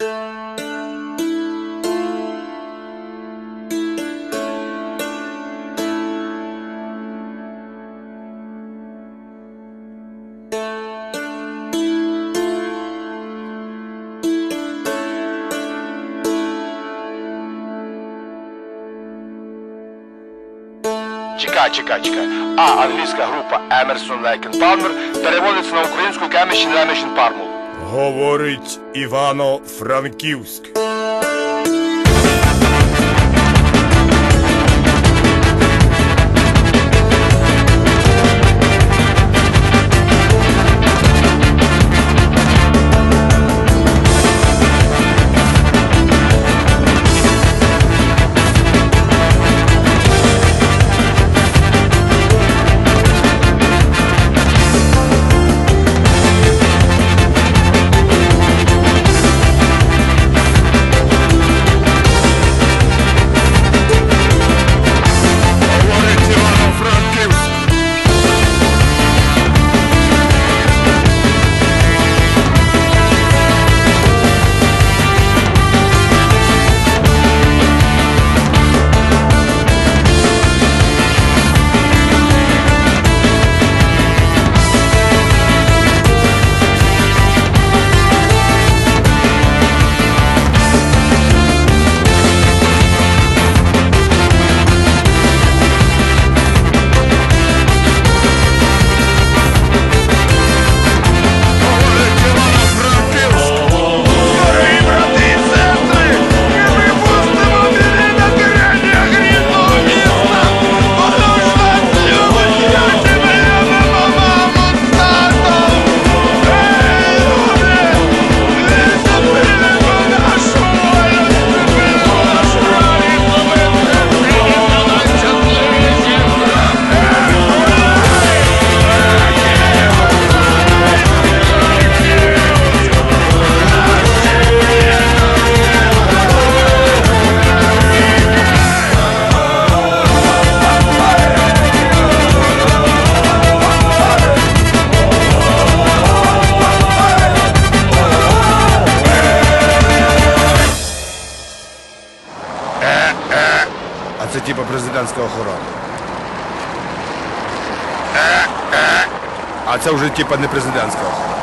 Чекай, чекай, чекай. А, англійська група Emerson Lake and Palmer переводиться на українську Кеміщин Леміщин Пармул. Говорить Івано-Франківськ. Це типа президентська охорона. А це вже типа не президентська охорона.